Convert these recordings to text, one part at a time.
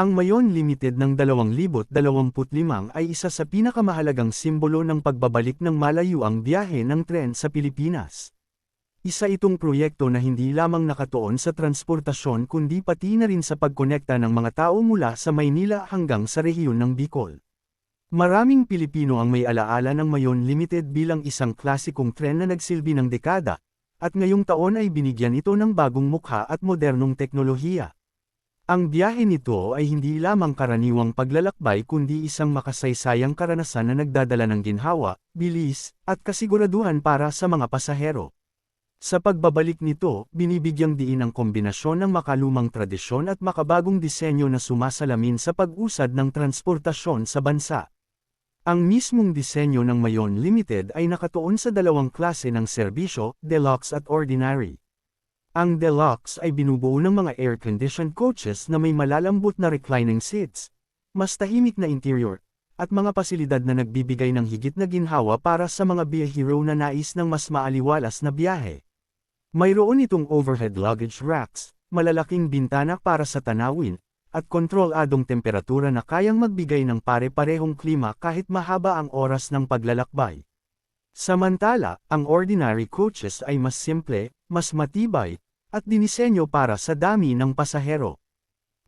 Ang Mayon Limited ng 2025 ay isa sa pinakamahalagang simbolo ng pagbabalik ng malayuang biyahe ng tren sa Pilipinas. Isa itong proyekto na hindi lamang nakatuon sa transportasyon kundi pati na rin sa pagkonekta ng mga tao mula sa Maynila hanggang sa rehiyon ng Bicol. Maraming Pilipino ang may alaala ng Mayon Limited bilang isang klasikong tren na nagsilbi ng dekada, at ngayong taon ay binigyan ito ng bagong mukha at modernong teknolohiya. Ang biyahe nito ay hindi lamang karaniwang paglalakbay kundi isang makasaysayang karanasan na nagdadala ng ginhawa, bilis, at kasiguraduhan para sa mga pasahero. Sa pagbabalik nito, binibigyang diin ang kombinasyon ng makalumang tradisyon at makabagong disenyo na sumasalamin sa pag-usad ng transportasyon sa bansa. Ang mismong disenyo ng Mayon Limited ay nakatuon sa dalawang klase ng serbisyo, deluxe at ordinary. Ang deluxe ay binubuo ng mga air-conditioned coaches na may malalambot na reclining seats, mas tahimik na interior, at mga pasilidad na nagbibigay ng higit na ginhawa para sa mga biyahero na nais ng mas maaliwalas na biyahe. Mayroon itong overhead luggage racks, malalaking bintana para sa tanawin, at kontroladong temperatura na kayang magbigay ng pare-parehong klima kahit mahaba ang oras ng paglalakbay. Samantala, ang ordinary coaches ay mas simple, mas matibay, at dinisenyo para sa dami ng pasahero.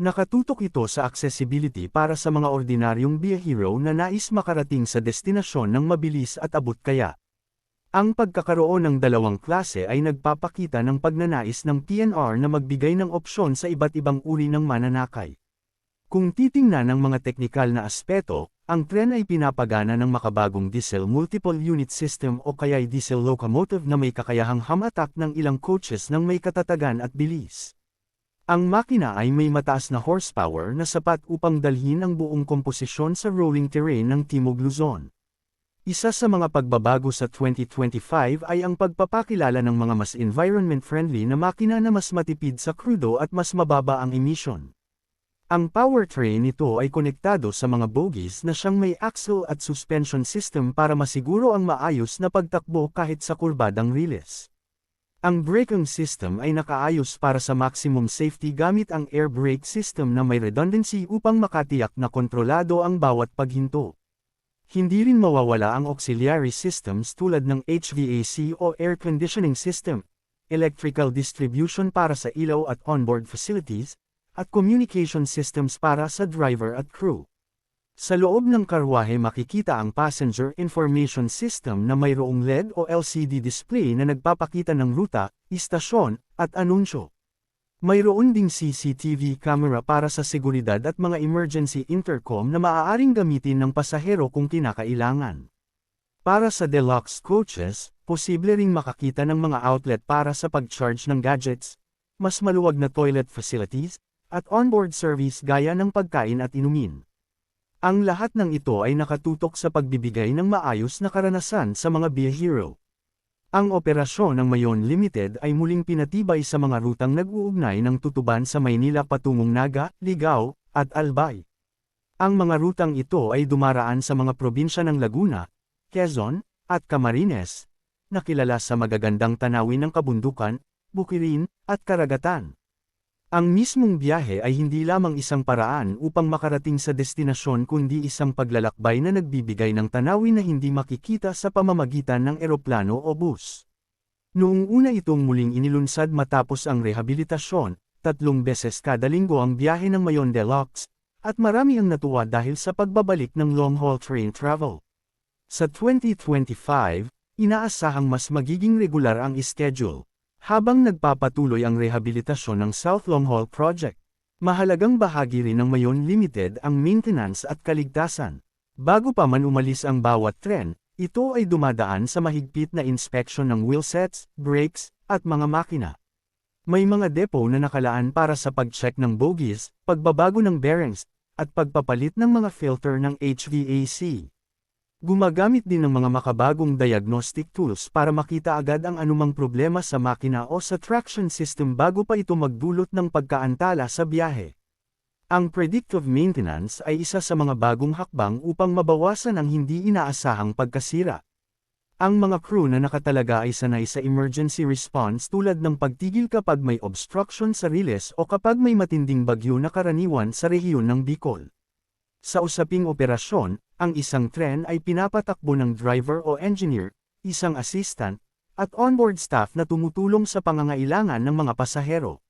Nakatutok ito sa accessibility para sa mga ordinaryong biyahero na nais makarating sa destinasyon ng mabilis at abot kaya. Ang pagkakaroon ng dalawang klase ay nagpapakita ng pagnanais ng PNR na magbigay ng opsyon sa iba't ibang uri ng mananakay. Kung titingnan ng mga teknikal na aspeto, ang tren ay pinapagana ng makabagong diesel multiple unit system o kaya'y diesel locomotive na may kakayahang hamatak ng ilang coaches ng may katatagan at bilis. Ang makina ay may mataas na horsepower na sapat upang dalhin ang buong komposisyon sa rolling terrain ng Timog Luzon. Isa sa mga pagbabago sa 2025 ay ang pagpapakilala ng mga mas environment-friendly na makina na mas matipid sa krudo at mas mababa ang emission. Ang powertrain nito ay konektado sa mga bogies na siyang may axle at suspension system para masiguro ang maayos na pagtakbo kahit sa kurbadang riles. Ang braking system ay nakaayos para sa maximum safety gamit ang air brake system na may redundancy upang makatiyak na kontrolado ang bawat paghinto. Hindi rin mawawala ang auxiliary systems tulad ng HVAC o air conditioning system, electrical distribution para sa ilaw at onboard facilities, at communication systems para sa driver at crew. Sa loob ng karwahe makikita ang Passenger Information System na mayroong LED o LCD display na nagpapakita ng ruta, istasyon, at anunsyo. Mayroon ding CCTV camera para sa seguridad at mga emergency intercom na maaaring gamitin ng pasahero kung kinakailangan. Para sa deluxe coaches, posible ring makakita ng mga outlet para sa pag-charge ng gadgets, mas maluwag na toilet facilities, at onboard service gaya ng pagkain at inumin. Ang lahat ng ito ay nakatutok sa pagbibigay ng maayos na karanasan sa mga biyahero. Ang operasyon ng Mayon Limited ay muling pinatibay sa mga rutang nag-uugnay ng tutuban sa Maynila patungong Naga, Ligao, at Albay. Ang mga rutang ito ay dumaraan sa mga probinsya ng Laguna, Quezon, at Camarines, na kilala sa magagandang tanawin ng kabundukan, bukirin, at karagatan. Ang mismong biyahe ay hindi lamang isang paraan upang makarating sa destinasyon kundi isang paglalakbay na nagbibigay ng tanawin na hindi makikita sa pamamagitan ng eroplano o bus. Noong una itong muling inilunsad matapos ang rehabilitasyon, tatlong beses kada linggo ang biyahe ng Mayon Deluxe, at marami ang natuwa dahil sa pagbabalik ng long-haul train travel. Sa 2025, inaasahang mas magiging regular ang schedule habang nagpapatuloy ang rehabilitasyon ng South Long Haul Project, mahalagang bahagi rin ng Mayon Limited ang maintenance at kaligtasan. Bago pa man umalis ang bawat tren, ito ay dumadaan sa mahigpit na inspeksyon ng wheelsets, brakes, at mga makina. May mga depo na nakalaan para sa pag-check ng bogies, pagbabago ng bearings, at pagpapalit ng mga filter ng HVAC. Gumagamit din ng mga makabagong diagnostic tools para makita agad ang anumang problema sa makina o sa traction system bago pa ito magdulot ng pagkaantala sa biyahe. Ang predictive maintenance ay isa sa mga bagong hakbang upang mabawasan ang hindi inaasahang pagkasira. Ang mga crew na nakatalaga ay sanay sa emergency response tulad ng pagtigil kapag may obstruction sa riles o kapag may matinding bagyo na karaniwan sa rehiyon ng Bicol. Sa usaping operasyon, ang isang tren ay pinapatakbo ng driver o engineer, isang assistant, at onboard staff na tumutulong sa pangangailangan ng mga pasahero.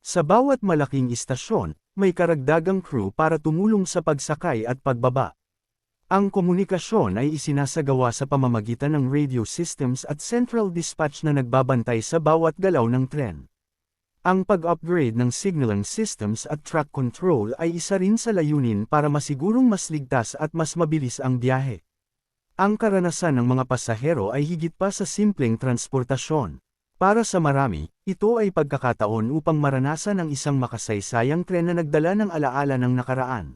Sa bawat malaking istasyon, may karagdagang crew para tumulong sa pagsakay at pagbaba. Ang komunikasyon ay isinasagawa sa pamamagitan ng radio systems at central dispatch na nagbabantay sa bawat galaw ng tren. Ang pag-upgrade ng signaling systems at track control ay isa rin sa layunin para masigurong mas ligtas at mas mabilis ang biyahe. Ang karanasan ng mga pasahero ay higit pa sa simpleng transportasyon. Para sa marami, ito ay pagkakataon upang maranasan ang isang makasaysayang tren na nagdala ng alaala ng nakaraan.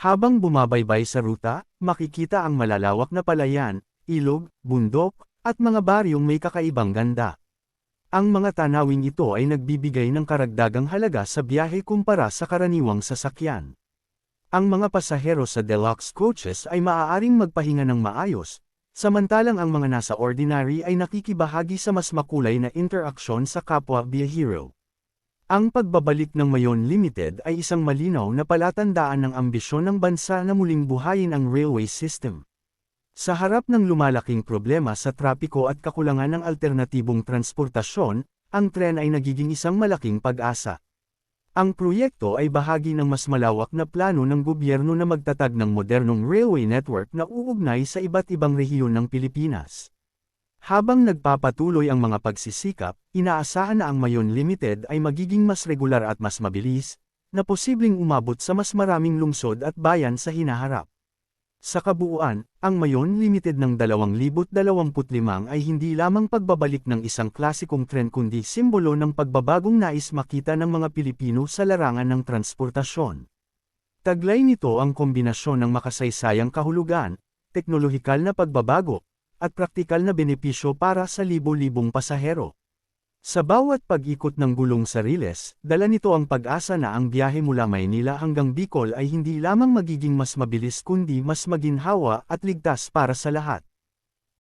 Habang bumabaybay sa ruta, makikita ang malalawak na palayan, ilog, bundok, at mga baryong may kakaibang ganda. Ang mga tanawing ito ay nagbibigay ng karagdagang halaga sa biyahe kumpara sa karaniwang sasakyan. Ang mga pasahero sa deluxe coaches ay maaaring magpahinga ng maayos, samantalang ang mga nasa ordinary ay nakikibahagi sa mas makulay na interaksyon sa kapwa biyahero. Ang pagbabalik ng Mayon Limited ay isang malinaw na palatandaan ng ambisyon ng bansa na muling buhayin ang railway system. Sa harap ng lumalaking problema sa trapiko at kakulangan ng alternatibong transportasyon, ang tren ay nagiging isang malaking pag-asa. Ang proyekto ay bahagi ng mas malawak na plano ng gobyerno na magtatag ng modernong railway network na uugnay sa iba't ibang rehiyon ng Pilipinas. Habang nagpapatuloy ang mga pagsisikap, inaasahan na ang Mayon Limited ay magiging mas regular at mas mabilis, na posibleng umabot sa mas maraming lungsod at bayan sa hinaharap. Sa kabuuan, ang Mayon Limited ng 2025 ay hindi lamang pagbabalik ng isang klasikong tren kundi simbolo ng pagbabagong nais makita ng mga Pilipino sa larangan ng transportasyon. Taglay nito ang kombinasyon ng makasaysayang kahulugan, teknolohikal na pagbabago, at praktikal na benepisyo para sa libo-libong pasahero. Sa bawat pag-ikot ng gulong sa Riles, dala nito ang pag-asa na ang biyahe mula Maynila hanggang Bicol ay hindi lamang magiging mas mabilis kundi mas maginhawa at ligtas para sa lahat.